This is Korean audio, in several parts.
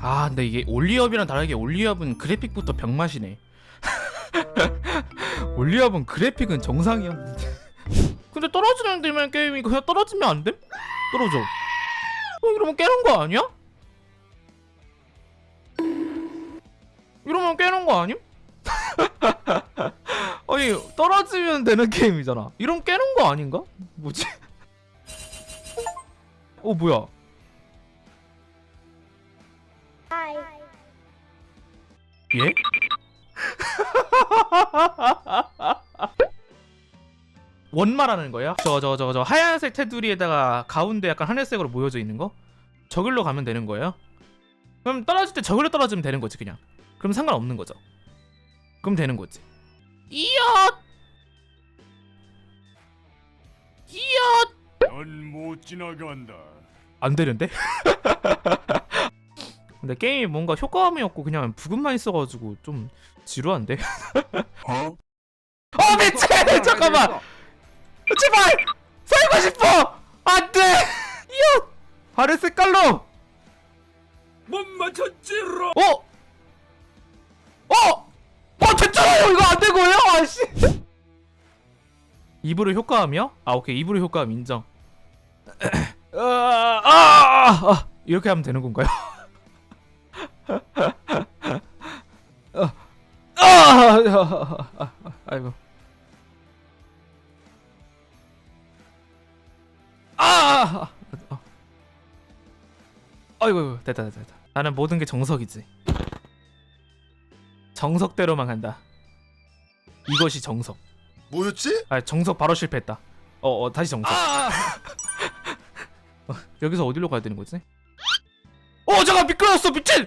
아 근데 이게 올리업이랑 다르게 올리업은 그래픽부터 병맛이네 올리업은 그래픽은 정상이었는데 근데 떨어지는 데면 게임이 그냥 떨어지면 안 돼? 떨어져 어, 이러면 깨는 거 아니야? 이러면 깨는 거 아님? 아니 떨어지면 되는 게임이잖아 이러면 깨는 거 아닌가? 뭐지? 어 뭐야 예? 원 말하는 거예요? 저 저 저 저 하얀색 테두리에다가 가운데 약간 하늘색으로 모여져 있는 거? 저길로 가면 되는 거예요? 그럼 떨어질 때 저길로 떨어지면 되는 거지 그냥 그럼 상관없는 거죠 그럼 되는 거지 이야 이야 넌못 지나간다. 안 되는데? 근데 게임이 뭔가 효과음이 없고 그냥 부금만 있어가지고 좀 지루한데? 어? 어 미친! 잠깐만! 제발! 살고 싶어! 안 돼! 이야! 하늘 색깔로! 못 맞췄지로. 어? 어? 어 됐잖아요! 이거 안된 거예요? 아씨! 입으로 효과음이요? 아 오케이 입으로 효과음 인정 아, 아, 아, 아. 이렇게 하면 되는 건가요? 아, 아, 아, 아, 아이고 아, 아, 아. 아이고 됐다 됐다 됐다. 나는 모든 게 정석이지. 정석대로만 간다. 이것이 정석. 뭐였지? 아 정석 바로 실패했다. 어, 어 다시 정석. 어, 여기서 어디로 가야 되는 거지? 어 잠깐 미끄러웠어 미친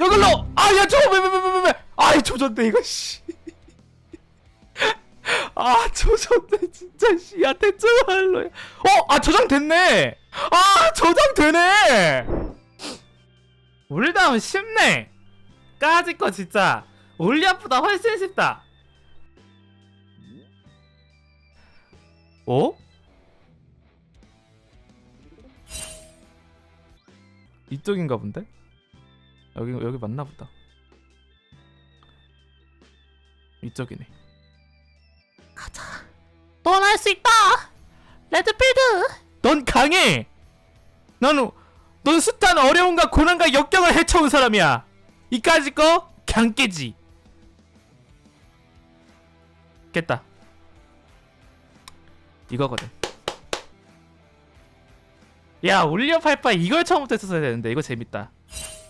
여기로! 아 야 저거 왜 왜 왜 왜 왜? 아이 조졌네 이거 씨 아 조졌네 진짜 대충 할로야 어아 저장 됐네. 아 저장 되네. 올다운 쉽네. 까짓 거 진짜. 올리아프다 훨씬 쉽다. 어? 이쪽인가 본데? 여기 여기 맞나 보다. 이쪽이네. 가자. 넌 할 수 있다. 레드필드. 넌 강해. 넌, 넌 숱한 어려움과 고난과 역경을 헤쳐온 사람이야. 이까짓 거 그냥 깨지. 깼다. 이거거든. 야 올리어 팔파 이걸 처음부터 했었어야 되는데 이거 재밌다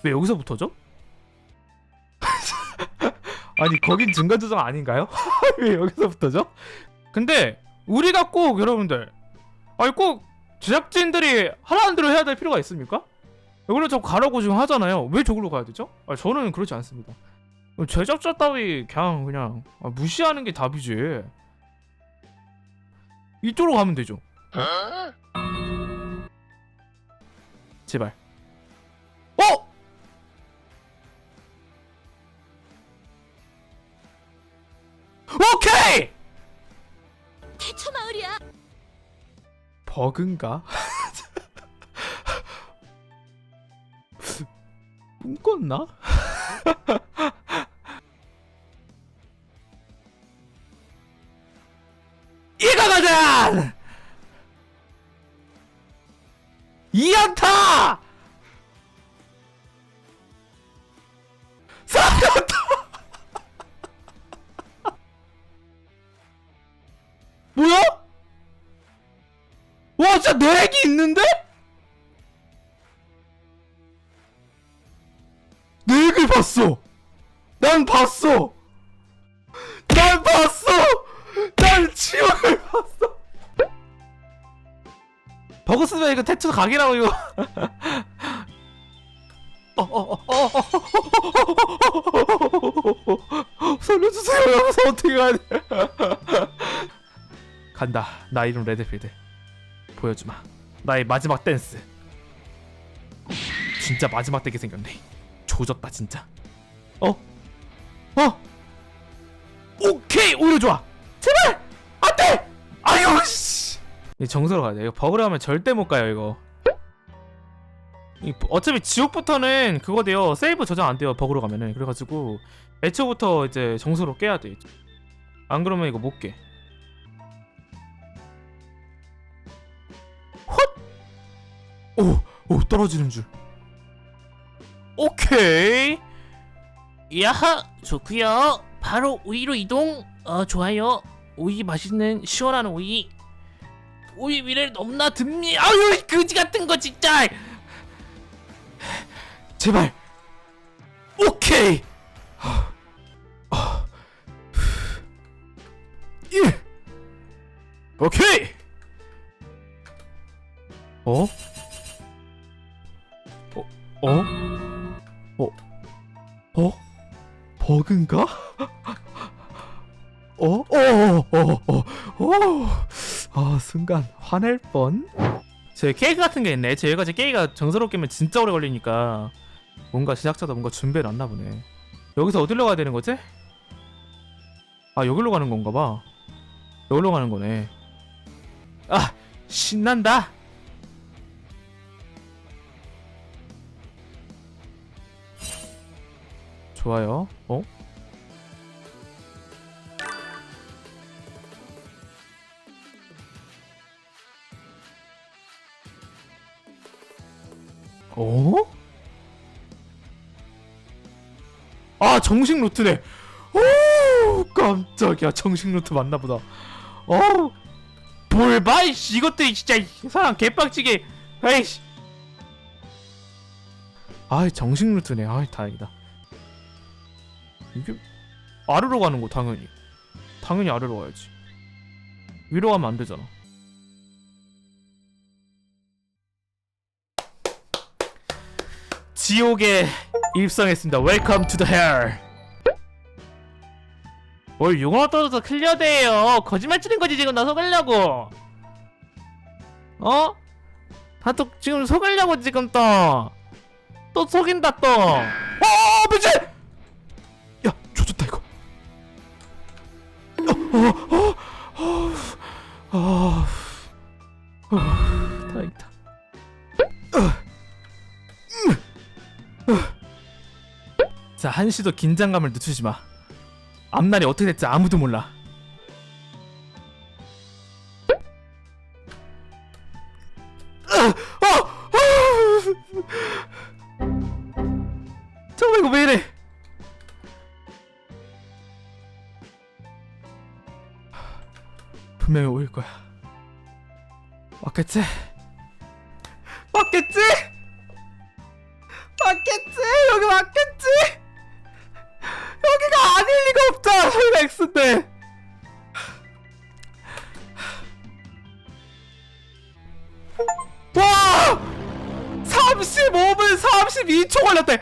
왜 여기서부터죠? 아니 거긴 중간 조정 아닌가요? 왜 여기서부터죠? 근데 우리가 꼭 여러분들 아니 꼭 제작진들이 하라는 대로 해야 될 필요가 있습니까? 여기로 저 가라고 지금 하잖아요 왜 저기로 가야 되죠? 아, 저는 그렇지 않습니다 제작자 따위 그냥 그냥 아, 무시하는 게 답이지 이쪽으로 가면 되죠 제발. 버그인가? 꿈꿨나? 진짜 내 액이 있는데? 내 액을 봤어 난 봤어 난 봤어 난 지옥을 봤어 버그 쓰면 이거 태초 각이라고 이거 살려주세요 여기서 어떻게 가야 돼 간다 나 이름 레드필드 보여주마. 나의 마지막 댄스. 진짜 마지막 되게 생겼네. 조졌다 진짜. 어? 어? 오케이! 오히려 좋아! 제발! 안돼! 아유 씨! 이 정서로 가야 돼. 이거 버그를 하면 절대 못 가요 이거. 이, 어차피 지옥부터는 그거 돼요. 세이브 저장 안 돼요 버그로 가면은. 그래가지고 애초부터 이제 정서로 깨야 돼. 안 그러면 이거 못 깨. 오, 오 떨어지는 줄. 오케이. 야하 좋구요 바로 우이로 이동 어 좋아요 우이 맛있는 시원한 우이 우이 위를 넘나 듭니 아유 이 그지 같은 거 진짜 제발. 오케이. 예. 오케이. 어? 어? 어? 어? 어? 버그인가? 어? 어? 어? 어? 어? 어? 아 순간 화낼 뻔. 제 케이크 같은 게 있네. 제가 제 케이크가 정서롭게 면 진짜 오래 걸리니까 뭔가 시작자도 뭔가 준비를 안나 보네. 여기서 어디로 가야 되는 거지? 아 여기로 가는 건가 봐. 여기로 가는 거네. 아 신난다. 좋아요. 어? 어? 아 정식 루트네. 오 깜짝이야 정식 루트 맞나 보다. 어 볼봐 이씨 이것들이 진짜 이 사람 개빡치게. 아이씨. 아 정식 루트네. 아 다행이다. 이게 아래로 가는 거 당연히. 당연히 아래로 가야지. 위로 가면 안 되잖아. 지옥에 입성했습니다. Welcome to the hell. 뭘 용어 떨어서 클리어돼요. 거짓말 치는 거지 지금 나 속으려고. 어? 다또 지금 속으려고 지금 또. 또 속인다 또. 어, 미친! 어, 다행이다. 자, 한시도 긴장감을 늦추지 마. 앞날이 어떻게 될지 아무도 몰라. 분명히 오일 거야. 맞겠지? 맞겠지? 맞겠지? 여기 맞겠지? 여기가 아닐 리가 없잖아 저희가 X인데 와 35분 32초 걸렸대